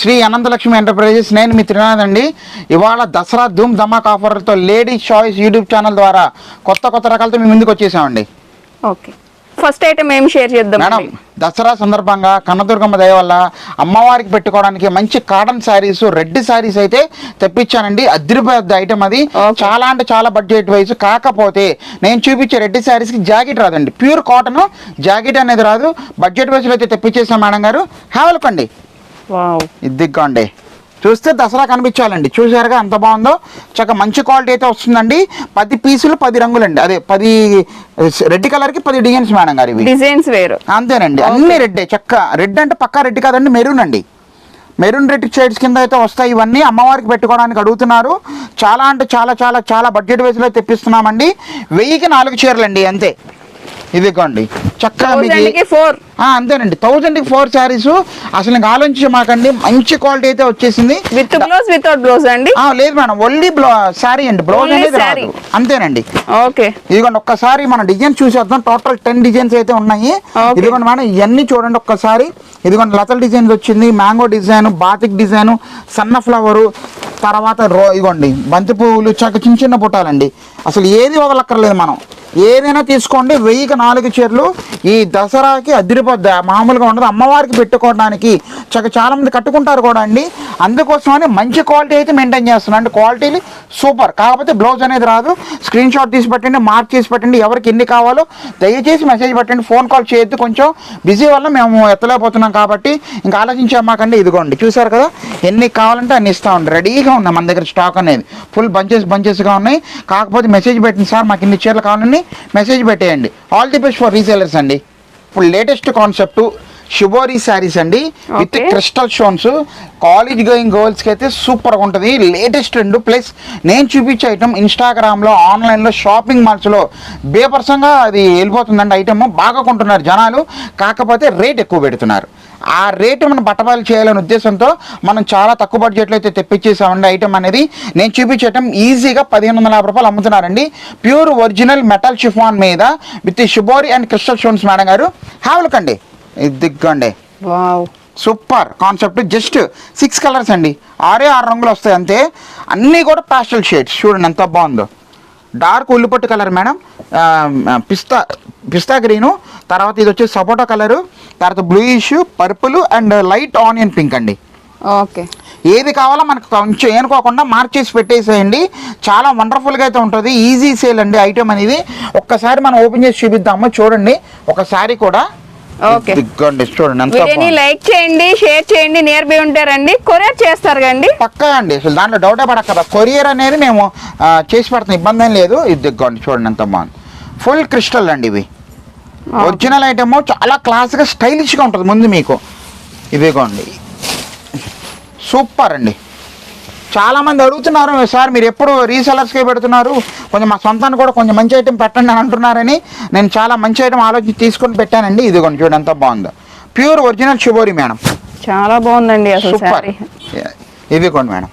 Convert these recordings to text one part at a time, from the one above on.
Shri Ananthalakshmi enterprises. నేను మీ త్రినాథ్ అండి. ఇవాళ దసరా ధూమ్ ధమాక్ ఆఫర్తో లేడీ చాయిస్ యూట్యూబ్ ఛానల్ ద్వారా కొత్త కొత్త రకాలతో మీ ముందుకు వచ్చేసామండి. ఓకే. ఫస్ట్ ఐటమ్ ఏం షేర్ చేద్దాం మేడం దసరా సందర్భంగా కన్నదుర్గమ్మ దయ వల్ల అమ్మవారికి పెట్టుకోవడానికి మంచి కాటన్ శారీస్ రెడ్ శారీస్ అయితే తెప్పించానండి. అదిరిపోద్ది ఐటమ్ అది. చాలా అంటే చాలా బడ్జెట్ వైజ్. కాకపోతే నేను చూపించే రెడ్ శారీస్కి జాకెట్ రాదండి. ప్యూర్ కాటన్ జాకెట్ అనేది రాదు. బడ్జెట్ వైజ్లో అయితే తెప్పించేసాం మేడం గారు. హ్యావల్కండి వావ్ ఇదిగోండి. చూస్తే దసరా కనిపించాలండి. చూసారుగా ఎంత బాగుందో? చక్కగా మంచి క్వాలిటీ అయితే వస్తుందండి. పది పీసులు పది రంగులండి. అదే పది రెడ్ కలర్కి పది డిజైన్స్ మేడం గారు ఇవి. డిజైన్స్ వేరు. అంతేనండి. అన్ని రెడ్డే. చక్క. రెడ్ అంటే పక్కా రెడ్ కాదండి మెరూన్ అండి. మెరూన్ రెడ్ షేడ్స్ కింద అయితే వస్తాయి ఇవన్నీ. అమ్మవారికి పెట్టుకోవడానికి అడుగుతున్నారు. చాలా అంటే చాలా చాలా చాలా బడ్జెట్ వైజ్లో తెప్పిస్తున్నామండి. వెయ్యికి నాలుగు చీరలండి అంతే. ఇదిగోండి. చక్కగా మీకు ఫోర్ అంతేనండి. థౌజండ్కి ఫోర్ శారీస్. అసలు ఇంకా ఆలోచించి మాకండి. మంచి క్వాలిటీ అయితే వచ్చేసింది. విత్ బ్లౌజ్ వితౌట్ బ్లౌజ్ అండి? లేదు మేడం. ఓన్లీ బ్లౌ శారీ అండి. బ్లౌజ్ అనేది. రాదు. అంతేనండి. ఓకే. ఇదిగోండి ఒక్కసారి మన డిజైన్ చూసేద్దాం. టోటల్ టెన్ డిజైన్స్ అయితే ఉన్నాయి. ఇదిగోండి మేడం ఇవన్నీ చూడండి ఒక్కసారి. ఇదిగోండి లతల్ డిజైన్ వచ్చింది. మ్యాంగో డిజైన్ బాతిక్ డిజైన్ సన్న ఫ్లవరు తర్వాత రో ఇదిగోండి బంతి పువ్వులు చక్క చిన్న చిన్న పుట్టాలండి. అసలు ఏది వదలక్కర్లేదు మనం. ఏదైనా తీసుకోండి. వెయ్యికి నాలుగు చీరలు. ఈ దసరాకి అదిరిపోద్ది మామూలుగా ఉండదు. అమ్మవారికి పెట్టుకోవడానికి చక్క చాలా మంది కట్టుకుంటారు కూడా అండి. అందుకోసమని మంచి క్వాలిటీ అయితే మెయింటైన్ చేస్తున్నాను. అంటే క్వాలిటీని సూపర్. కాకపోతే బ్లౌజ్ అనేది రాదు. స్క్రీన్ షాట్ తీసి పెట్టండి మార్క్ చేసి పెట్టండి. ఎవరికి ఎన్ని కావాలో దయచేసి మెసేజ్ పెట్టండి. ఫోన్ కాల్ చేయొద్దు కొంచెం. బిజీ వల్ల మేము ఎత్తలేకపోతున్నాం కాబట్టి ఇంకా ఆలోచించామాకండి ఇదిగోండి. చూసారు కదా? ఎన్ని కావాలంటే అన్ని ఇస్తామండి రెడీగా ఉన్నాయి మన దగ్గర స్టాక్ అనేది. ఫుల్ బంచెస్ బంచెస్గా ఉన్నాయి. కాకపోతే మెసేజ్ పెట్టండి సార్ మాకు ఇన్ని చీరలు కావాలని మెసేజ్ పెట్టేయండి. All the best for resellers అండి. ఇప్పుడు లేటెస్ట్ కాన్సెప్ట్ షుబోరీ శారీస్ అండి. With. Crystal stones college going గర్ల్స్కి అయితే సూపర్గా ఉంటుంది. లేటెస్ట్ ట్రెండ్ ప్లస్ నేను చూపించే ఐటమ్ ఇన్స్టాగ్రామ్లో ఆన్లైన్లో షాపింగ్ మాల్స్లో బేపర్సంగా అది వెళ్ళిపోతుందండి ఐటమ్ బాగా కొంటున్నారు జనాలు. కాకపోతే రేట్ ఎక్కువ పెడుతున్నారు. ఆ రేటు మనం బట్టబాలు చేయాలనే ఉద్దేశంతో మనం చాలా తక్కువ బడ్జెట్లో అయితే తెప్పించేసామండి ఐటమ్ అనేది. నేను చూపించే ఐటమ్ ఈజీగా పదిహేను వందల యాభై రూపాయలు అమ్ముతున్నారండి. ప్యూర్ ఒరిజినల్ మెటల్ షిఫాన్ మీద విత్ షుబోరీ అండ్ క్రిస్టల్ స్టోన్స్ మేడం గారు. హ్యావల్కండి ఇదిగోండి. Wow super concept just six colours అండి. ఆరే ఆరు రంగులు వస్తాయి అంతే. అన్నీ కూడా పాస్టల్ షేడ్స్ చూడండి ఎంత బాగుందో. డార్క్ ఉల్లిపట్టు కలర్ మేడం. పిస్తా పిస్తా గ్రీను. తర్వాత ఇది వచ్చేసి సపోటా కలరు. తర్వాత bluish purple and light onion pink అండి. ఓకే. ఏది కావాలో మనకు కొంచెం ఏనుకోకుండా మార్చేసి పెట్టేసేయండి. చాలా వండర్ఫుల్గా అయితే ఉంటుంది. ఈజీ సేల్ అండి ఐటమ్ అనేది. ఒక్కసారి మనం ఓపెన్ చేసి చూపిద్దాము. చూడండి. ఒకసారి కూడా. వీడియోని. లైక్ చేయండి షేర్ చేయండి నియర్ బై ఉంటారండి కొరియర్ చేస్తారు కండి పక్కా అండి అసలు దాంట్లో డౌటే పడక్కదా కొరియర్ అనేది మేము చేసి పెడతాం ఇబ్బంది ఏం లేదు. ఇది దిగ్గండి చూడండి ఎంత బాగుంది. ఫుల్ క్రిస్టల్ అండి ఇవి. ఒరిజినల్ ఐటమ్ చాలా క్లాస్గా స్టైలిష్గా ఉంటుంది ముందు మీకు. ఇదిగోండి. సూపర్ అండి. చాలా మంది అడుగుతున్నారు సార్ మీరు ఎప్పుడు రీసెలర్స్కే పెడుతున్నారు. కొంచెం మా సొంతాన్ని కూడా కొంచెం మంచి ఐటెం పెట్టండి అని అంటున్నారని నేను చాలా మంచి ఐటెం ఆలోచించి తీసుకొని పెట్టానండి. ఇదిగోండి చూడండి ఎంత బాగుందో. ప్యూర్ ఒరిజినల్ షుబోరి మేడం చాలా బాగుందండి సూపర్ శారీ. ఇదిగోండి మేడం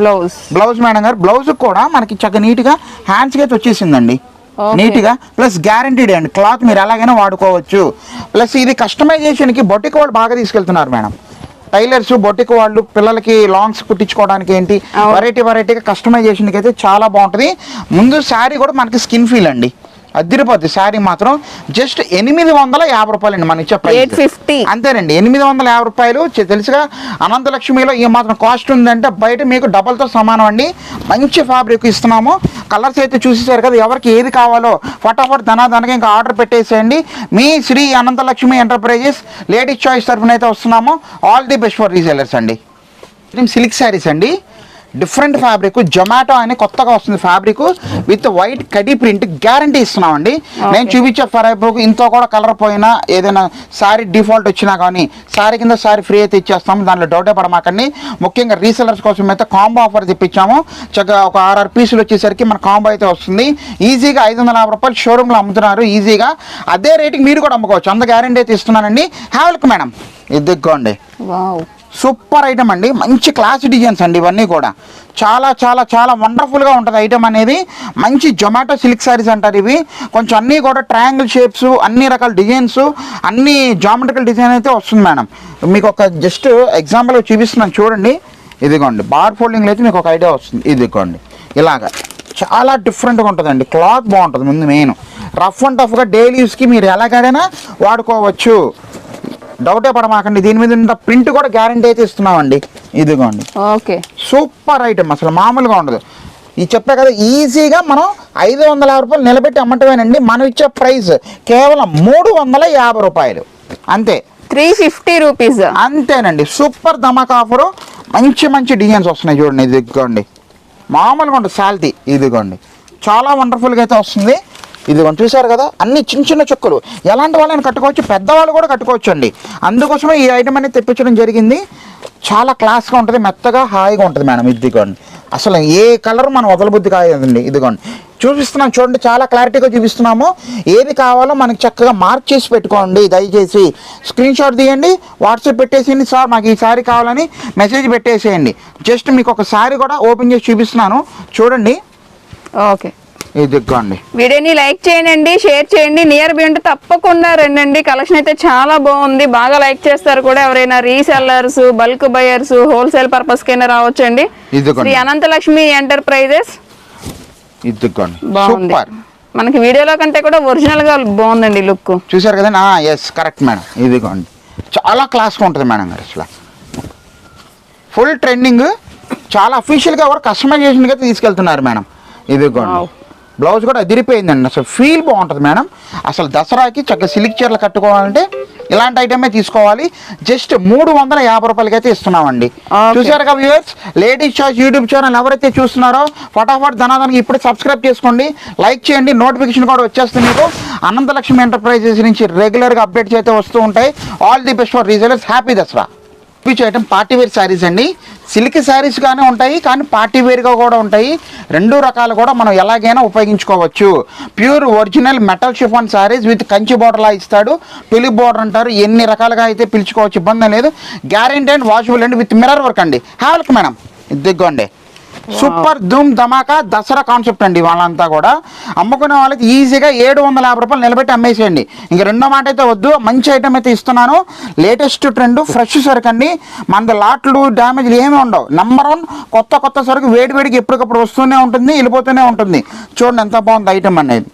బ్లౌజ్ బ్లౌజ్ మేడం గారు బ్లౌజ్ కూడా మనకి చక్కగా నీట్గా హ్యాండ్స్కి అయితే వచ్చేసిందండి. నీట్గా ప్లస్ గ్యారంటీడ్ అండి. క్లాత్ మీరు ఎలాగైనా వాడుకోవచ్చు. ప్లస్ ఇది కస్టమైజేషన్కి బొటిక్ వాళ్ళు బాగా తీసుకెళ్తున్నారు మేడం టైలర్స్ బొటిక్ వాళ్ళు పిల్లలకి లాంగ్స్ కుట్టించుకోవడానికి ఏంటి. వెరైటీ వెరైటీగా కస్టమైజేషన్కి అయితే చాలా బాగుంటుంది. ముందు శారీ కూడా మనకి స్కిన్ ఫీల్ అండి. అదిరిపోద్ది. శారీ మాత్రం జస్ట్ ఎనిమిది వందల యాభై రూపాయలండి మన ఇచ్చే ప్రైస్ 850. అంతేనండి ఎనిమిది వందల యాభై రూపాయలు. తెలుసుగా అనంతలక్ష్మిలో ఏ మాత్రం కాస్ట్ ఉందంటే బయట మీకు డబల్తో సమానం అండి. మంచి ఫ్యాబ్రిక్ ఇస్తున్నాము. కలర్స్ అయితే చూసేసారు కదా ఎవరికి ఏది కావాలో ఫటాఫట్ ధనాధనగా ఇంకా ఆర్డర్ పెట్టేసేయండి. మీ Shri Anantalakshmi enterprises ladies choice తరఫున అయితే వస్తున్నాము. All the best for resellers అండి. సిల్క్ శారీస్ అండి. డిఫరెంట్ ఫ్యాబ్రిక్ జొమాటో అని కొత్తగా వస్తుంది ఫ్యాబ్రిక్ విత్ వైట్ కడి ప్రింట్ గ్యారంటీ ఇస్తున్నామండి. నేను చూపించే ఫ్యాబ్రిక్ ఇంతో కూడా కలర్ పోయినా ఏదైనా సారీ డిఫాల్ట్ వచ్చినా కానీ సారీ కింద సారీ ఫ్రీ అయితే ఇచ్చేస్తాము దాంట్లో డౌటే పడమాకండి. ముఖ్యంగా రీసెలర్స్ కోసం అయితే కాంబో ఆఫర్ తెప్పించాము. చక్కగా ఒక ఆర్ఆర్ పీసులు వచ్చేసరికి మన కాంబో అయితే వస్తుంది. ఈజీగా ఐదు వందల యాభై రూపాయలు షోరూంలో అమ్ముతున్నారు ఈజీగా అదే రేటుకి మీరు కూడా అమ్ముకోవచ్చు. అంత గ్యారంటీ అయితే ఇస్తున్నానండి. హ్యావెల్క్ మేడం ఇది దిగ్గోండి వావ్ సూపర్ ఐటమ్ అండి. మంచి క్లాస్ డిజైన్స్ అండి ఇవన్నీ కూడా. చాలా చాలా చాలా వండర్ఫుల్గా ఉంటుంది ఐటమ్ అనేది. మంచి జొమాటో సిల్క్ శారీస్ అంటారు ఇవి. కొంచెం అన్నీ కూడా ట్రయాంగిల్ షేప్స్ అన్ని రకాల డిజైన్స్ అన్ని జామెట్రికల్ డిజైన్ అయితే వస్తుంది మేడం. మీకు ఒక జస్ట్ ఎగ్జాంపుల్ చూపిస్తున్నాను చూడండి. ఇదిగోండి బార్ ఫోల్డింగ్లో అయితే మీకు ఒక ఐడియా వస్తుంది. ఇదిగోండి ఇలాగా. చాలా డిఫరెంట్గా ఉంటుందండి. క్లాత్ బాగుంటుంది ముందు మెయిన్. రఫ్ అండ్ టఫ్గా డైలీ యూస్కి మీరు ఎలాగైనా వాడుకోవచ్చు. డౌటే పడమాకండి దీని మీద ఇంత ప్రింట్ కూడా గ్యారంటీ అయితే ఇస్తున్నామండి. ఇదిగోండి. ఓకే. సూపర్ ఐటమ్ అసలు మామూలుగా ఉండదు. ఈ చెప్పే కదా ఈజీగా మనం ఐదు వందల యాభై రూపాయలు నిలబెట్టి అమ్మటమేనండి మనం ఇచ్చే ప్రైస్ కేవలం మూడు వందల యాభై రూపాయలు. అంతే. Three fifty rupees. అంతేనండి. సూపర్ ధమాక్ ఆఫరు. మంచి మంచి డిజైన్స్ వస్తున్నాయి చూడండి ఇదిగోండి. మామూలుగా ఉంటుంది సాల్తీ ఇదిగోండి. చాలా వండర్ఫుల్గా అయితే వస్తుంది. ఇదిగోండి చూసారు కదా? అన్ని చిన్న చిన్న చుక్కలు. ఎలాంటి వాళ్ళని కట్టుకోవచ్చు పెద్దవాళ్ళు కూడా కట్టుకోవచ్చు అండి అందుకోసమే ఈ ఐటమ్ అనేది తెప్పించడం జరిగింది. చాలా క్లాస్గా ఉంటుంది మెత్తగా హాయిగా ఉంటుంది మేడం. ఇదిగోండి. అసలు ఏ కలర్ మనం వదలబుద్ధి కాదండి ఇదిగోండి. చూపిస్తున్నాం చూడండి చాలా క్లారిటీగా చూపిస్తున్నాము. ఏది కావాలో మనకి చక్కగా మార్క్ చేసి పెట్టుకోండి. దయచేసి స్క్రీన్ షాట్ తీయండి. వాట్సాప్ పెట్టేసేయండి సార్ మాకు ఈ సారీ కావాలని మెసేజ్ పెట్టేసేయండి. జస్ట్ మీకు ఒక సారీ కూడా ఓపెన్ చేసి చూపిస్తున్నాను. చూడండి. ఓకే ఇదిగోండి వీడియోని లైక్ చేయండి షేర్ చేయండి నియర్ బై ఉంటే తప్పకుండా రండి కలెక్షన్ అయితే చాలా బాగుంది. బాగా లైక్ చేస్తారు కూడా ఎవరైనా resellers bulk buyers wholesale purpose కైనా రావచ్చండి. శ్రీ అనంతలక్ష్మి ఎంటర్ప్రైజెస్. ఇదిగోండి బాగుంది. సూపర్. మనకి వీడియోలో కంటే కూడా ఒరిజినల్గా బాగుందండి లుక్. చూసారు కదండి ఎస్ కరెక్ట్ మేడం ఇదిగోండి చాలా క్లాస్గా ఉంటుంది మేడం గారు అసలు. ఫుల్ ట్రెండింగ్ చాలా అఫీషియల్గా ఎవరు కస్టమైజేషన్గా తీసుకెళ్తున్నారు మేడం ఇదిగోండి. బ్లౌజ్ కూడా అదిరిపోయిందండి. అసలు ఫీల్ బాగుంటుంది మేడం. అసలు దసరాకి చక్కగా సిల్క్ చీరలు కట్టుకోవాలంటే ఇలాంటి ఐటమే తీసుకోవాలి. జస్ట్ మూడు వందల యాభై రూపాయలకి అయితే ఇస్తున్నామండి. చూసారుగా viewers ladies choice YouTube channel ఎవరైతే చూస్తున్నారో ఫటాఫట్ ధనాదానికి ఇప్పుడు సబ్స్క్రైబ్ చేసుకోండి. లైక్ చేయండి. నోటిఫికేషన్ కూడా వచ్చేస్తుంది మీకు. అనంతలక్ష్మి ఎంటర్ప్రైజెస్ నుంచి రెగ్యులర్గా అప్డేట్స్ అయితే వస్తూ ఉంటాయి. All the best for resellers happy Dasara చూపించే ఐటమ్ పార్టీ వేర్ శారీస్ అండి. సిల్క్ శారీస్గానే ఉంటాయి కానీ పార్టీ వేర్గా కూడా ఉంటాయి. రెండు రకాలు కూడా మనం ఎలాగైనా ఉపయోగించుకోవచ్చు. Pure original metal chiffon saris with Kanchi బోర్డర్లా ఇస్తాడు. టులిప్ బోర్డర్ అంటారు. ఎన్ని రకాలుగా అయితే పిలుచుకోవచ్చు ఇబ్బంది లేదు. Guarantee and washable and with mirror work అండి. హ్యావెల్క్ మేడం ఇదిగోండి. సూపర్ ధూమ్ ధమాకా దసరా కాన్సెప్ట్ అండి వాళ్ళంతా కూడా. అమ్ముకునే వాళ్ళకి ఈజీగా ఏడు వందల యాభై రూపాయలు నిలబెట్టి అమ్మేసేయండి. ఇంక రెండో మాట అయితే వద్దు మంచి ఐటమ్ అయితే ఇస్తున్నాను. లేటెస్ట్ ట్రెండ్ ఫ్రెష్ సరుకు అండి. మన లాట్లు డ్యామేజ్లు ఏమీ ఉండవు. నెంబర్ వన్ కొత్త కొత్త సరుకు వేడి వేడికి ఎప్పటికప్పుడు వస్తూనే ఉంటుంది వెళ్ళిపోతూనే ఉంటుంది. చూడండి ఎంత బాగుంది ఐటమ్ అనేది.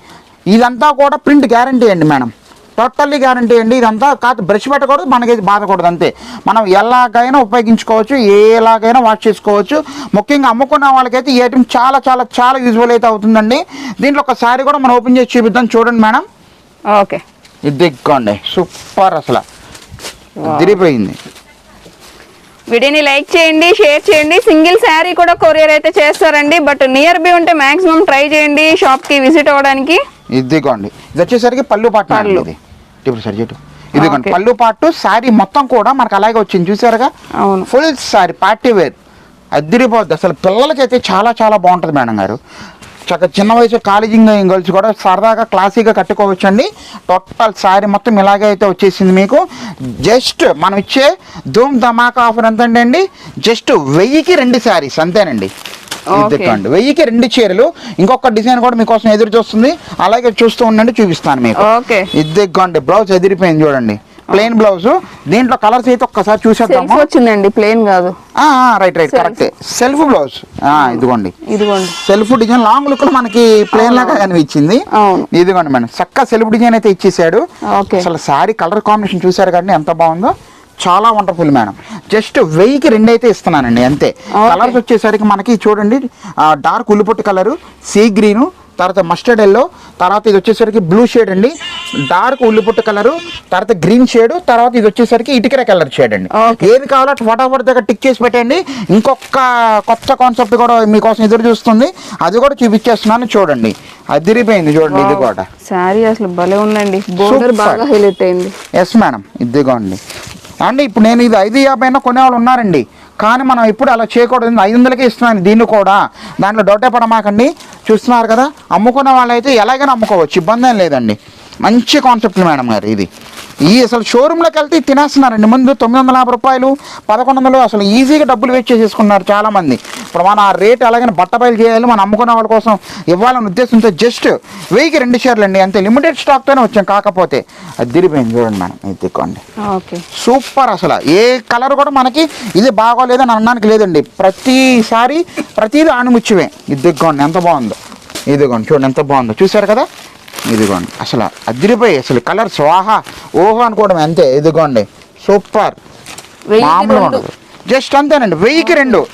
ఇదంతా కూడా ప్రింట్ గ్యారంటీ అండి మేడం. టోటల్లీ గ్యారంటీ అండి. ఇదంతా కాదు బ్రష్ పెట్టకూడదు మనకి బాధకూడదు అంతే. మనం ఎలాగైనా ఉపయోగించుకోవచ్చు ఎలాగైనా వాష్ చేసుకోవచ్చు. ముఖ్యంగా అమ్ముకున్న వాళ్ళకైతే ఈ ఐటమ్ చాలా చాలా చాలా యూజ్ఫుల్ అయితే అవుతుందండి. దీంట్లో ఒక శారీ కూడా మనం ఓపెన్ చేసి చూపిద్దాం. చూడండి మేడం. ఓకే. ఇది దిక్కోండి సూపర్ అసలు. తిరిగిపోయింది వీడియోని లైక్ చేయండి షేర్ చేయండి. సింగిల్ శారీ కూడా కొరియర్ అయితే చేస్తారండి. బట్ నియర్ బై ఉంటే మాక్సిమం ట్రై చేయండి. షాప్కి విజిట్ అవ్వడానికి. ఇదిగోండి ఇది వచ్చేసరికి పళ్ళు పాటు మేడం పళ్ళు. ఇది. ఇప్పుడు సరి చెట్టు ఇదిగోండి. పళ్ళు పాటు శారీ మొత్తం కూడా మనకు అలాగే వచ్చింది. చూసారుగా? అవును. Full sari party wear. అదిరిపోద్ది. అసలు పిల్లలకైతే చాలా చాలా బాగుంటుంది మేడం గారు. చక్క చిన్న వయసు కాలేజీ గర్ల్స్ కూడా సరదాగా క్లాసీగా కట్టుకోవచ్చు అండి టోటల్ శారీ మొత్తం ఇలాగే అయితే వచ్చేసింది మీకు. జస్ట్ మనం ఇచ్చే ధూమ్ ధమాకా ఆఫర్ ఎంత అండి? జస్ట్ వెయ్యికి రెండు శారీస్ అంతేనండి. ఇదిగోండి వెయ్యికి రెండు చీరలు. ఇంకొక డిజైన్ కూడా మీకోసం ఎదురు చూస్తుంది. అలాగే చూస్తూ ఉండండి చూపిస్తాను మీకు. ఇదిగోండి బ్లౌజ్ ఎదిరిపోయింది చూడండి. Plain blouse. దీంట్లో కలర్స్ అయితే ఒక్కసారి చూసేద్దాము? వచ్చిందండి ప్లేన్ కాదు. Right right. Correct. Self blouse. ఇదిగోండి. ఇదిగోండి. సెల్ఫ్ డిజైన్ లాంగ్ లుక్లో మనకి ప్లేన్ లాగా కనిపించింది. ఇదిగోండి మేడం. చక్క సెల్ఫ్ డిజైన్ అయితే ఇచ్చేసాడు. అసలు సారీ కలర్ కాంబినేషన్ చూసారు కానీ ఎంత బాగుందో. చాలా వండర్ఫుల్ మేడం జస్ట్ వెయ్యికి రెండు అయితే ఇస్తున్నానండి అంతే. కలర్స్ వచ్చేసరికి మనకి చూడండి డార్క్ ఉల్లిపొట్టు కలరు సీ గ్రీను తర్వాత మస్టర్డ్ ఎల్లో తర్వాత ఇది వచ్చేసరికి బ్లూ షేడ్ అండి. డార్క్ ఉల్లిపుట్టు కలరు తర్వాత గ్రీన్ షేడ్ తర్వాత ఇది వచ్చేసరికి ఇటుకర కలర్ షేడ్ అండి. ఏది కావాలో ఫటాఫట్ దగ్గర టిక్ చేసి పెట్టండి ఇంకొక కొత్త కాన్సెప్ట్ కూడా మీకోసం ఎదురు చూస్తుంది. అది కూడా చూపించేస్తున్నాను చూడండి. అదిరిపోయింది చూడండి ఇది కూడా. శారీ అసలు భలే ఉందండి. బోర్డర్. బాగా హైలైట్ అయింది. ఎస్ మేడం ఇదిగోండి. అండి ఇప్పుడు నేను ఇది ఐదు యాభై అయినా కొనేవాళ్ళు ఉన్నారండి. కానీ మనం ఇప్పుడు అలా చేయకూడదు. ఐదు వందలకే ఇస్తున్నాను దీన్ని కూడా. దాంట్లో డౌటే పడమాకండి. చూస్తున్నారు కదా? అమ్ముకునే వాళ్ళైతే ఎలాగైనా అమ్ముకోవచ్చు. ఇబ్బంది ఏం లేదండి. మంచి కాన్సెప్ట్ మేడం గారు ఇది. ఈ అసలు షోరూంలోకి వెళ్తే తినేస్తున్నారండి. ముందు తొమ్మిది వందల యాభై రూపాయలు పదకొండు వందలు అసలు ఈజీగా డబ్బులు వేస్ట్ చేసేసుకున్నారు చాలామంది. ఇప్పుడు మన ఆ రేట్ అలాగని బట్టబయలు చేయాలి మనం అమ్ముకునే వాళ్ళ కోసం ఇవ్వాలనే ఉద్దేశంతో జస్ట్ వెయ్యికి రెండు షేర్లు అండి. అంతే లిమిటెడ్ స్టాక్తోనే వచ్చాం. కాకపోతే అది తిరిగిపోయింది చూడండి మేడం. ఇది తిక్కోండి ఓకే. సూపర్ అసలు. ఏ కలర్ కూడా మనకి ఇది బాగోలేదని అనడానికి లేదండి. ప్రతిసారి ప్రతిదీ ఆణిముచ్చివే ఇది దిగ్గోండి ఎంత బాగుందో. ఇదిగోండి చూడండి ఎంత బాగుందో. చూసారు కదా? ఇదిగోండి. అసలు అదిరిపోయి అసలు కలర్ స్వాహా. ఓహో అనుకోవడం అంతే. ఇదిగోండి. సూపర్. ఉండదు. జస్ట్ అంతేనండి. వెయ్యికి రెండు.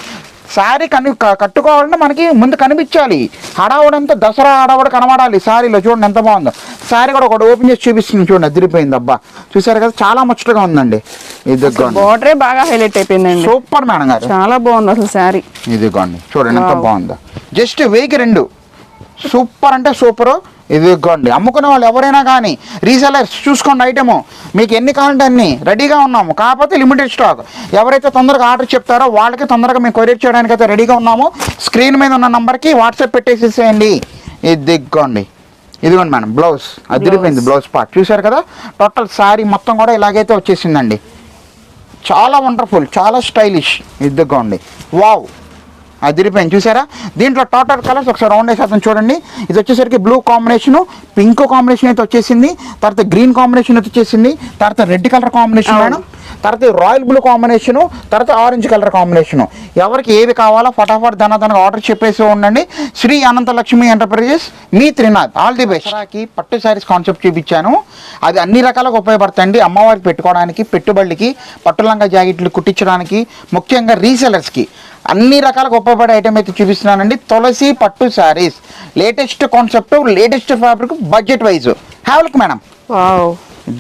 శారీ కని కట్టుకోవాలంటే మనకి ముందు కనిపించాలి. హడావుడంతా దసరా హడావుడు కనబడాలి. శారీలో చూడండి ఎంత బాగుందో. శారీ కూడా ఒకటి ఓపెన్ చేసి చూపిస్తుంది చూడండి. అదిరిపోయింది. అబ్బా. చూసారు కదా? చాలా ముచ్చటగా ఉందండి. ఇదిగోండి. బోర్డరే బాగా హైలైట్ అయిపోయిందండి. సూపర్ మేడం గారు. చాలా బాగుంది అసలు శారీ ఇదిగోండి. చూడండి ఎంత. బాగుందో. జస్ట్ వెయ్యికి రెండు. సూపర్ అంటే సూపరు. ఇదిగోండి అమ్ముకునే వాళ్ళు ఎవరైనా కానీ రీసెలర్స్ చూసుకోండి ఐటము మీకు ఎన్ని కావాలంటే అన్ని రెడీగా ఉన్నాము. కాకపోతే లిమిటెడ్ స్టాక్ ఎవరైతే తొందరగా ఆర్డర్ చెప్తారో వాళ్ళకి తొందరగా మేము కొరియర్ చేయడానికి అయితే రెడీగా ఉన్నాము. స్క్రీన్ మీద ఉన్న నంబర్కి వాట్సాప్ పెట్టేసేసేయండి. ఇదిగోండి ఇదిగోండి మేడం బ్లౌజ్ అదిరిపోయింది బ్లౌజ్ పార్ట్ చూశారు కదా? టోటల్ శారీ మొత్తం కూడా ఇలాగైతే వచ్చేసిందండి. చాలా వండర్ఫుల్ చాలా స్టైలిష్ ఇదిగోండి వావ్ అదిరిపోయింది చూసారా? దీంట్లో టోటల్ కలర్స్ ఒకసారి రౌండ్ వేసేద్దాం చూడండి. ఇది వచ్చేసరికి బ్లూ కాంబినేషన్ పింక్ కాంబినేషన్ అయితే వచ్చేసింది. తర్వాత గ్రీన్ కాంబినేషన్ అయితే వచ్చేసింది. తర్వాత రెడ్ కలర్ కాంబినేషన్ మేడం. తర్వాత రాయల్ బ్లూ కాంబినేషను తర్వాత ఆరెంజ్ కలర్ కాంబినేషను ఎవరికి ఏది కావాలో ఫటాఫట్ ధనధనగా ఆర్డర్ చెప్పేసి ఉండండి. శ్రీ అనంతలక్ష్మి ఎంటర్ప్రైజెస్ మీ త్రినాథ్. ఆల్ ది బెస్ట్కి పట్టు శారీస్ కాన్సెప్ట్ చూపించాను. అది అన్ని రకాలుగా ఉపయోగపడతాయండి. అమ్మవారికి పెట్టుకోవడానికి పెట్టుబడులకి పట్టులంగా జాకెట్లు కుట్టించడానికి ముఖ్యంగా రీసెలర్స్కి అన్ని రకాలుగా ఉపయోగపడే ఐటమ్ అయితే చూపిస్తున్నానండి. తులసి పట్టు saris latest concept latest fabric budget wise have a look madam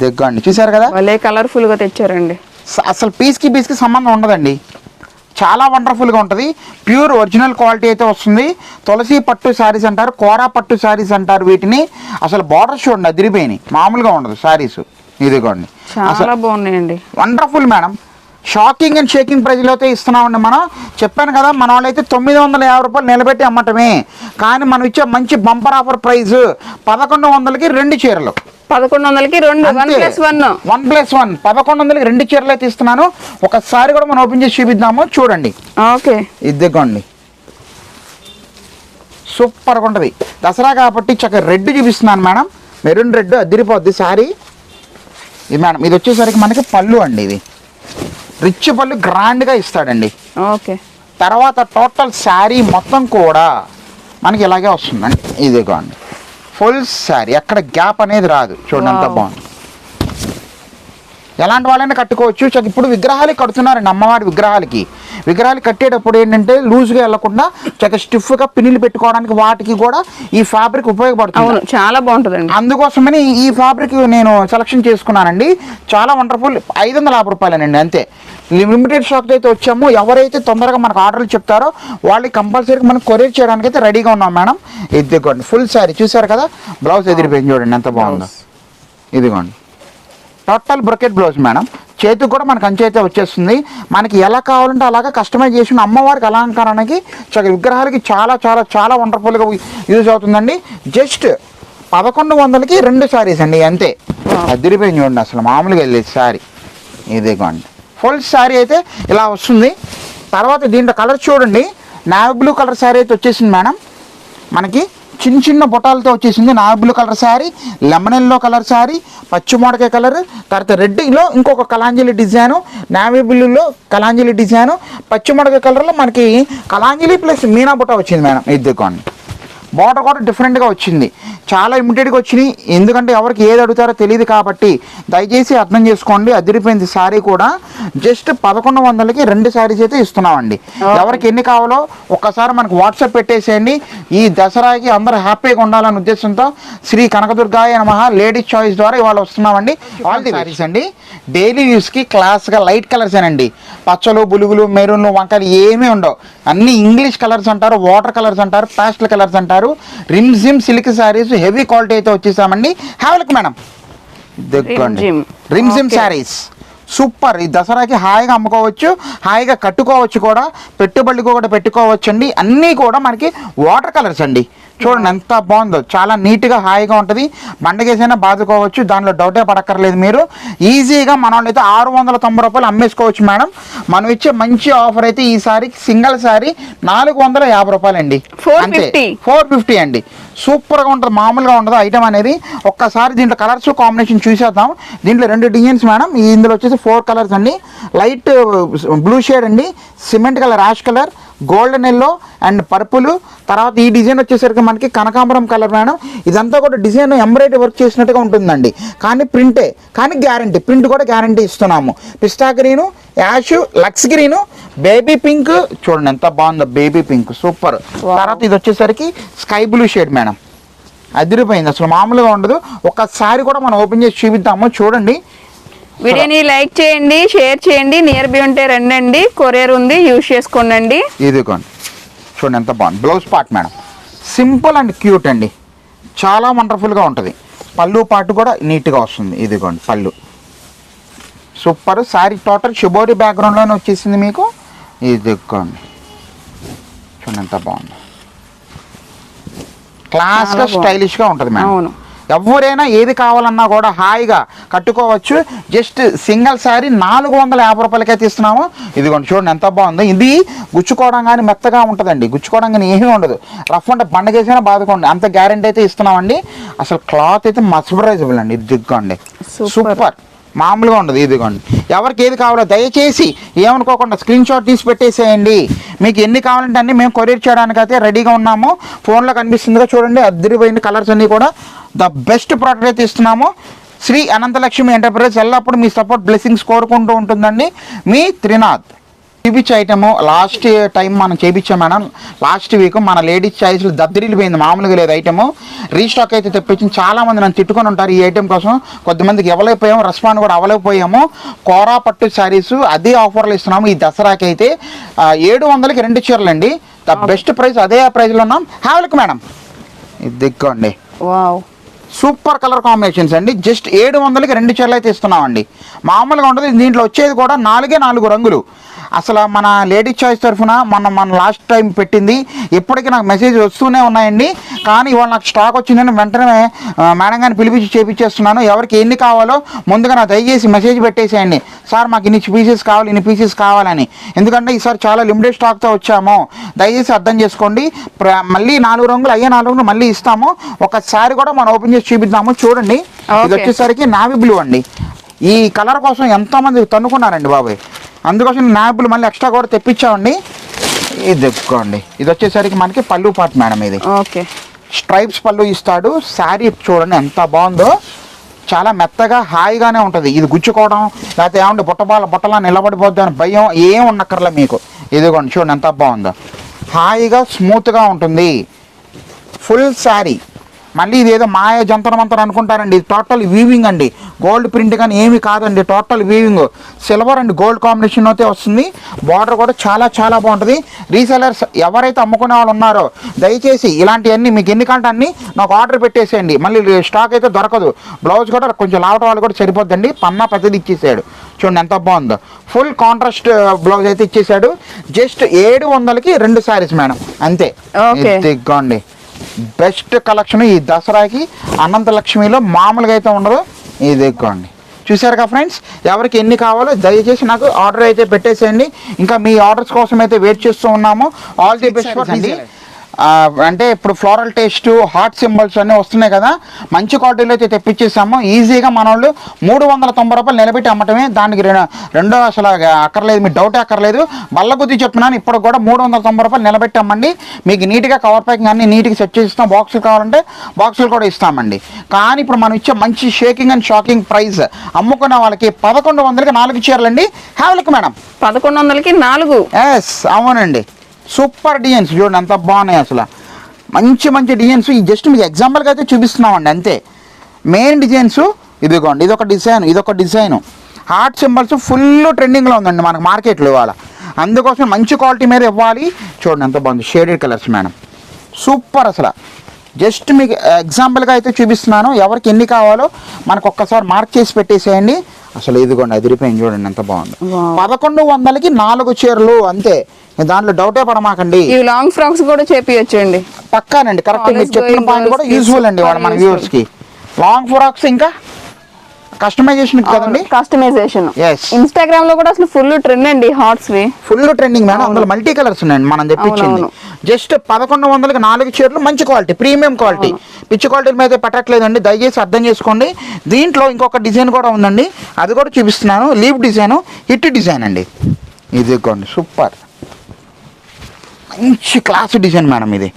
దగ్గండి చూసారు కదా? భలే కలర్ఫుల్గా తెచ్చారండి. అసలు పీస్కి పీస్కి సంబంధం ఉండదండి. చాలా వండర్ఫుల్గా ఉంటుంది. ప్యూర్ ఒరిజినల్ క్వాలిటీ అయితే వస్తుంది. తులసి పట్టు శారీస్ అంటారు కోరా పట్టు శారీస్ అంటారు వీటిని. అసలు బార్డర్ చూడండి అదిరిపోయినాయి. మామూలుగా ఉండదు శారీస్ ఇదిగోండి. చాలా బాగున్నాయండి. Wonderful madam shocking and shaking ప్రైజ్లో అయితే ఇస్తున్నామండి మనం. చెప్పాను కదా మన వాళ్ళైతే తొమ్మిది వందల యాభై రూపాయలు నిలబెట్టి అమ్మటమే. కానీ మనం ఇచ్చే మంచి బంపర్ ఆఫర్ ప్రైస్ పదకొండు వందలకి రెండు చీరలు. పదకొండు వందలకి రెండు one plus one. One plus one. పదకొండు వందలకి రెండు చీరలు అయితే ఇస్తున్నాను. ఒకసారి కూడా మనం ఓపెన్ చేసి చూపిద్దాము. చూడండి. ఓకే. ఇదిగోండి. సూపర్గా ఉంటుంది. దసరా కాబట్టి చక్కగా రెడ్ చూపిస్తున్నాను మేడం. మెరూన్ రెడ్ అదిరిపోద్ది సారీ. ఇది మేడం ఇది వచ్చేసరికి మనకి పళ్ళు అండి ఇది. రిచ్ పళ్ళు గ్రాండ్గా ఇస్తాడండి. ఓకే. తర్వాత టోటల్ శారీ మొత్తం కూడా మనకి ఇలాగే వస్తుందండి. ఇదిగోండి. ఫుల్ శారీ. ఎక్కడ గ్యాప్ అనేది రాదు. చూడండి Wow. బాగుంది. ఎలాంటి వాళ్ళైనా కట్టుకోవచ్చు. చక్క ఇప్పుడు విగ్రహాలు కడుతున్నారండి అమ్మవారి విగ్రహాలకి. విగ్రహాలు కట్టేటప్పుడు ఏంటంటే లూజ్గా వెళ్ళకుండా చక్క స్టిఫ్గా పిన్నులు పెట్టుకోవడానికి వాటికి కూడా ఈ ఫ్యాబ్రిక్ ఉపయోగపడుతుంది. అవును చాలా బాగుంటుందండి. అందుకోసమని ఈ ఫ్యాబ్రిక్ నేను సెలక్షన్ చేసుకున్నానండి. చాలా వండర్ఫుల్ ఐదు వందల యాభై రూపాయలేనండి అంతే. లిమిటెడ్ స్టాక్ అయితే వచ్చాము. ఎవరైతే తొందరగా మనకు ఆర్డర్లు చెప్తారో వాళ్ళకి కంపల్సరీ మనం కొరియర్ చేయడానికి అయితే రెడీగా ఉన్నాం మేడం. ఇదిగోండి ఫుల్ శారీ చూసారు కదా? బ్లౌజ్ ఎదిరిపోయింది చూడండి ఎంత బాగుందో. ఇదిగోండి. Total brocade blouse madam. చేతికి కూడా మనకు అంచు అయితే వచ్చేస్తుంది. మనకి ఎలా కావాలంటే అలాగా కస్టమైజ్ చేసిన అమ్మవారికి అలంకరణకి చక్కగా విగ్రహాలకి చాలా చాలా చాలా వండర్ఫుల్గా యూజ్ అవుతుందండి. జస్ట్ పదకొండు వందలకి రెండు శారీస్ అండి అంతే. అదిరిపోయింది చూడండి అసలు మామూలుగా వెళ్ళేది శారీ ఇదిగోండి ఫుల్ శారీ అయితే ఇలా వస్తుంది. తర్వాత దీంట్లో కలర్ చూడండి. నావీ బ్లూ కలర్ శారీ అయితే వచ్చేసింది మేడం. మనకి చిన్న చిన్న బొటాలతో వచ్చేసింది navy blue colour sari lemon yellow colour sari పచ్చి కలర్ తర్వాత రెడ్లో ఇంకొక కలాంజలి డిజైను నావీ బ్లూలో కలాంజలి డిజైను పచ్చి కలర్లో మనకి కలాంజలి ప్లస్ మీనా బుట్ట వచ్చింది మేడం ఇదిగోండి బార్డర్ కూడా డిఫరెంట్గా వచ్చింది. చాలా ఇమిటెడ్గా వచ్చినాయి. ఎందుకంటే ఎవరికి ఏది అడుగుతారో తెలియదు కాబట్టి దయచేసి అర్థం చేసుకోండి. అదిరిపోయింది శారీ కూడా. జస్ట్ పదకొండు వందలకి రెండు శారీస్ అయితే ఇస్తున్నామండి. ఎవరికి ఎన్ని కావాలో ఒక్కసారి మనకు వాట్సాప్ పెట్టేసేయండి. ఈ దసరాకి అందరూ హ్యాపీగా ఉండాలనే ఉద్దేశంతో శ్రీ కనకదుర్గాయ నమ లేడీస్ చాయిస్ ద్వారా ఇవాళ వస్తున్నామండి. ఆల్ ది శారీస్ అండి. డైలీ యూస్కి క్లాస్గా లైట్ కలర్స్ అండి పచ్చలు బులుగులు మెరూన్లు వంకాయలు ఏమీ ఉండవు. అన్ని ఇంగ్లీష్ కలర్స్ అంటారు వాటర్ కలర్స్ అంటారు పాస్టల్ కలర్స్ అంటారు. Rimjhim silk saris heavy quality అయితే వచ్చేసామండి. హ్యావెల్క్ మేడం దిగ్గండి రిమ్జిమ్. శారీస్. సూపర్. ఈ దసరాకి హాయిగా అమ్ముకోవచ్చు హాయిగా కట్టుకోవచ్చు కూడా. పెట్టుబడికి కూడా పెట్టుకోవచ్చు అండి అన్నీ కూడా మనకి వాటర్ కలర్స్ అండి. చూడండి ఎంత బాగుందో. చాలా నీట్గా హాయిగా ఉంటుంది. బండకేసైనా బాదుకోవచ్చు. దానిలో డౌటే పడక్కర్లేదు మీరు. ఈజీగా మన వాళ్ళు అయితే ఆరు వందల తొంభై రూపాయలు అమ్మేసుకోవచ్చు మేడం. మనం ఇచ్చే మంచి ఆఫర్ అయితే ఈసారి సింగిల్ సారీ నాలుగు వందల యాభై రూపాయలు అండి 450. ఫోర్ ఫిఫ్టీ అండి. సూపర్గా ఉంటుంది మామూలుగా ఉండదు ఐటమ్ అనేది. ఒక్కసారి దీంట్లో కలర్స్ కాంబినేషన్ చూసేద్దాం. దీంట్లో రెండు డిజైన్స్ మేడం. ఇందులో వచ్చేసి ఫోర్ కలర్స్ అండి. లైట్ బ్లూ షేడ్ అండి. Cement colour ash colour. Golden yellow and purple. తర్వాత ఈ డిజైన్ వచ్చేసరికి మనకి కనకాంబరం కలర్ మేడం. ఇదంతా కూడా డిజైన్ ఎంబ్రాయిడరీ వర్క్ చేసినట్టుగా ఉంటుందండి. కానీ ప్రింటే కానీ గ్యారంటీ ప్రింట్ కూడా గ్యారంటీ ఇస్తున్నాము. Pista green ash lux green baby pink. చూడండి ఎంత బాగుందో బేబీ పింక్ సూపర్. తర్వాత ఇది వచ్చేసరికి స్కై బ్లూ షేడ్ మేడం. అదిరిపోయింది అసలు మామూలుగా ఉండదు. ఒక్కసారి కూడా మనం ఓపెన్ చేసి చూపిద్దాము చూడండి. వీడియోని లైక్ చేయండి షేర్ చేయండి నియర్ బి ఉంటే రండి కొరియర్ ఉంది యూజ్ చేసుకోండి ఇదిగోండి. చూడండి ఎంత బాగుంది. Blouse part madam simple and cute అండి. చాలా వండర్ఫుల్గా ఉంటుంది. పళ్ళు పాటు కూడా నీట్గా వస్తుంది. ఇదిగోండి పళ్ళు. సూపర్ శారీ టోటల్ షిబోరి బ్యాక్గ్రౌండ్లోనే వచ్చేసింది మీకు. ఇదిగోండి. చూడండి ఎంత బాగుంది. క్లాస్గా. స్టైలిష్గా ఉంటుంది మేడం అవును. ఎవరైనా ఏది కావాలన్నా కూడా హాయిగా కట్టుకోవచ్చు. జస్ట్ సింగిల్ శారీ నాలుగు వందల యాభై రూపాయలకైతే ఇస్తున్నాము ఇదిగోండి చూడండి ఎంత బాగుందో. ఇది గుచ్చుకోవడం కానీ మెత్తగా ఉంటుందండి. గుచ్చుకోవడం కానీ ఏమీ ఉండదు. రఫ్ అంటే పండగేసినా బాదుకోండి అంత గ్యారంటీ అయితే ఇస్తున్నామండి. అసలు క్లాత్ అయితే మస్మరైజబుల్ అండి. ఇది దిగ్గండి. సూపర్. మామూలుగా ఉండదు ఇదిగోండి ఎవరికి ఏది కావాలో దయచేసి ఏమనుకోకుండా స్క్రీన్ షాట్ తీసి పెట్టేసేయండి. మీకు ఎన్ని కావాలంటే అన్ని మేము కొరియర్ చేయడానికి అయితే రెడీగా ఉన్నాము. ఫోన్లో కనిపిస్తుందిగా చూడండి అద్దరిపోయిన కలర్స్ అన్నీ కూడా. ద బెస్ట్ ప్రోడక్ట్ అయితే ఇస్తున్నాము. శ్రీ అనంతలక్ష్మి ఎంటర్ప్రైజ్ ఎల్లప్పుడూ మీ సపోర్ట్ బ్లెస్సింగ్స్ కోరుకుంటూ ఉంటుందండి. మీ త్రినాథ్. చూపించే ఐటమ్ లాస్ట్ టైం మనం చేపించాం మేడం. లాస్ట్ వీక్ మన లేడీస్ చాయిస్లు దద్దరిల్లిపోయింది. మామూలుగా లేదు ఐటమ్ రీస్టాక్ అయితే తెప్పించి చాలా మంది నన్ను తిట్టుకొని ఉంటారు ఈ ఐటమ్ కోసం. కొద్దిమందికి ఇవ్వలేకపోయాము. రెస్పాండ్ కూడా అవ్వలేకపోయాము. కోరా పట్టు శారీస్ అదే ఆఫర్లు ఇస్తున్నాము. ఈ దసరాకి అయితే ఏడు వందలకి రెండు చీరలు అండి. ద బెస్ట్ ప్రైస్ అదే ప్రైస్లో ఉన్నాం. Have a look madam. ఇది దిగ్గండి వావ్ సూపర్ కలర్ కాంబినేషన్స్ అండి. జస్ట్ ఏడు వందలకి రెండు చీరలు అయితే ఇస్తున్నామండి. మామూలుగా ఉంటుంది దీంట్లో వచ్చేది కూడా నాలుగే నాలుగు రంగులు. అసలు మన లేడీ చాయిస్ తరఫున మన మన లాస్ట్ టైం పెట్టింది. ఇప్పటికీ నాకు మెసేజ్ వస్తూనే ఉన్నాయండి. కానీ ఇవాళ నాకు స్టాక్ వచ్చిందని వెంటనే మేడం గారిని పిలిపించి చేపించేస్తున్నాను. ఎవరికి ఎన్ని కావాలో ముందుగా నాకు దయచేసి మెసేజ్ పెట్టేసేయండి. సార్ మాకు ఇన్ని పీసెస్ కావాలి ఇన్ని పీసెస్ కావాలని. ఎందుకంటే ఈసారి చాలా లిమిటెడ్ స్టాక్తో వచ్చాము. దయచేసి అర్థం చేసుకోండి. మళ్ళీ నాలుగు రంగులు అయ్యే నాలుగు రంగులు మళ్ళీ ఇస్తాము. ఒకసారి కూడా మనం ఓపెన్ చేసి చూపిద్దాము. చూడండి. ఇది. వచ్చేసరికి నావీ బ్లూ అండి. ఈ కలర్ కోసం ఎంతోమంది తన్నుకున్నారండి బాబాయ్. అందుకోసం నావీ బ్లూ మళ్ళీ ఎక్స్ట్రా కూడా తెప్పించామండి. ఇది ఎత్తుకోండి ఇది వచ్చేసరికి మనకి పళ్ళు పాట్ మేడం ఇది. ఓకే. స్ట్రైప్స్ పళ్ళు ఇస్తాడు. శారీ చూడండి ఎంత బాగుందో. చాలా మెత్తగా హాయిగానే ఉంటుంది. ఇది గుచ్చుకోవడం లేకపోతే ఏమంటే బుట్టబాల బుట్టలా నిలబడిపోద్ది అని భయం ఏం ఉన్నక్కర్లే మీకు. ఇదిగోండి చూడండి ఎంత బాగుందో. హాయిగా స్మూత్గా ఉంటుంది. ఫుల్ శారీ. మళ్ళీ ఇది ఏదో మాయ జంతరం అంతరం అనుకుంటారండి. ఇది టోటల్ వీవింగ్ అండి. గోల్డ్ ప్రింట్ కానీ ఏమీ కాదండి. Total weaving silver and gold combination అయితే వస్తుంది. బార్డర్ కూడా చాలా చాలా బాగుంటుంది. రీసెలర్స్ ఎవరైతే అమ్ముకునే వాళ్ళు ఉన్నారో దయచేసి ఇలాంటివన్నీ మీకు ఎన్ని కంటే అన్ని నాకు ఆర్డర్ పెట్టేసేయండి. మళ్ళీ స్టాక్ అయితే దొరకదు. బ్లౌజ్ కూడా కొంచెం లావట వాళ్ళు కూడా సరిపోద్దండి. పన్నా పెద్దది ఇచ్చేసాడు. చూడండి ఎంత బాగుందో. ఫుల్ కాంట్రాస్ట్ బ్లౌజ్ అయితే ఇచ్చేసాడు. జస్ట్ ఏడు వందలకి రెండు శారీస్ మేడం. అంతే. Okay. బెస్ట్ కలెక్షన్ ఈ దసరాకి అనంత లక్ష్మిలో మామూలుగా అయితే ఉండదు. ఇది ఇదిగోండి చూసారుగా ఫ్రెండ్స్? ఎవరికి ఎన్ని కావాలో దయచేసి నాకు ఆర్డర్ అయితే పెట్టేసేయండి. ఇంకా మీ ఆర్డర్స్ కోసం అయితే వెయిట్ చేస్తూ ఉన్నాము. ఆల్ ది బెస్ట్ అండి అంటే ఇప్పుడు ఫ్లోరల్ టేస్ట్ హాట్ సింబల్స్ అన్నీ వస్తున్నాయి కదా. మంచి క్వాలిటీలో అయితే తెప్పించేసాము. ఈజీగా మన వాళ్ళు మూడు వందల తొంభై రూపాయలు నిలబెట్టి అమ్మటమే దానికి రెండో అసలు అక్కర్లేదు. మీ డౌట్ అక్కర్లేదు. బల్ల కొద్ది చెప్తున్నాను ఇప్పుడు కూడా మూడు వందల తొంభై రూపాయలు నిలబెట్టి అమ్మండి. మీకు నీట్గా కవర్ ప్యాకింగ్ అన్ని నీట్గా సెట్ చేసి ఇస్తాం బాక్సులు కావాలంటే బాక్సులు కూడా ఇస్తామండి. కానీ ఇప్పుడు మనం ఇచ్చే మంచి షేకింగ్ అండ్ షాకింగ్ ప్రైస్ అమ్ముకున్న వాళ్ళకి పదకొండు వందలకి నాలుగు చీరలండి. హ్యావెల్కి మేడం పదకొండు వందలకి నాలుగు. ఎస్ అవునండి. సూపర్ డిజైన్స్ చూడండి అంత బాగున్నాయి అసలు. మంచి మంచి డిజైన్స్ ఈ జస్ట్ మీకు ఎగ్జాంపుల్గా అయితే చూపిస్తున్నామండి అంతే. మెయిన్ డిజైన్స్ ఇదిగోండి ఇదొక డిజైన్ ఇదొక డిజైన్ హార్ట్ సింబల్స్ ఫుల్ ట్రెండింగ్లో ఉందండి మనకు మార్కెట్లో ఇవాళ. అందుకోసం మంచి క్వాలిటీ మీద ఇవ్వాలి. చూడండి ఎంత బాగుంది. షేడెడ్ కలర్స్ మేడం సూపర్ అసలు. జస్ట్ మీకు ఎగ్జాంపుల్గా అయితే చూపిస్తున్నాను. ఎవరికి ఎన్ని కావాలో మనకు ఒక్కసారి మార్క్ చేసి పెట్టేసేయండి. అసలు ఇదిగోండి అదిరిపోయింది చూడండి ఎంత బాగుంది. పదకొండు వందలకి నాలుగు చీరలు అంతే. దాంట్లో డౌటే పడమాకండి. ఇవి లాంగ్ ఫ్రాక్స్ కూడా చేపియొచ్చండి. పక్కానండి కరెక్ట్ మీరు చెప్పిన పాయింట్ కూడా యూజ్ఫుల్ అండి మన. వ్యూవర్స్కి. లాంగ్ ఫ్రాక్స్ ఇంకా? కస్టమైజేషన్ కదండి? కస్టమైజేషన్. ఇన్స్టాగ్రామ్లో కూడా అసలు ఫుల్ ట్రెండ్ అండి హాట్స్ వి. ఫుల్ ట్రెండింగ్ మేడం అందులో మల్టీ కలర్స్ ఉన్నాయండి మనం తెప్పించింది. జస్ట్ పదకొండు వందలకి నాలుగు చీరలు మంచి క్వాలిటీ ప్రీమియం క్వాలిటీ పిచ్చి క్వాలిటీ మీద పెట్టట్లేదండి. దయచేసి అర్థం చేసుకోండి. దీంట్లో ఇంకొక డిజైన్ కూడా ఉందండి. అది కూడా చూపిస్తున్నాను. లీవ్ డిజైన్ హిట్ డిజైన్ అండి. ఇదిగోండి సూపర్ మంచి క్లాస్ డిజైన్ మేడం ఇది.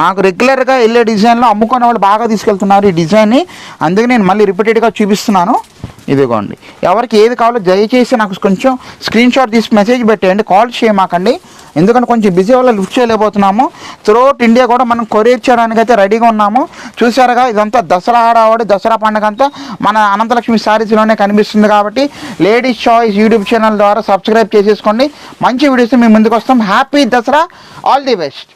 మాకు రెగ్యులర్గా వెళ్ళే డిజైన్లో అమ్ముకునే వాళ్ళు బాగా తీసుకెళ్తున్నారు ఈ డిజైన్ని అందుకే నేను మళ్ళీ రిపీటెడ్గా చూపిస్తున్నాను. ఇదిగోండి. ఎవరికి ఏది కావాలో దయచేసి నాకు కొంచెం స్క్రీన్ షాట్ తీసి మెసేజ్ పెట్టేయండి. కాల్ చేయమాకండి. ఎందుకంటే కొంచెం బిజీ వల్ల లిఫ్ట్ చేయలేకపోతున్నాము. త్రూఅవుట్ ఇండియా కూడా మనం కొరియర్ చేయడానికి అయితే రెడీగా ఉన్నాము. చూసారుగా ఇదంతా దసరా ఆడవాడి దసరా పండుగ అంతా మన అనంతలక్ష్మి శారీస్లోనే కనిపిస్తుంది కాబట్టి లేడీస్ చాయిస్ యూట్యూబ్ ఛానల్ ద్వారా సబ్స్క్రైబ్ చేసేసుకోండి. మంచి వీడియోస్ మేము ముందుకు వస్తాం. Happy Dasara all the best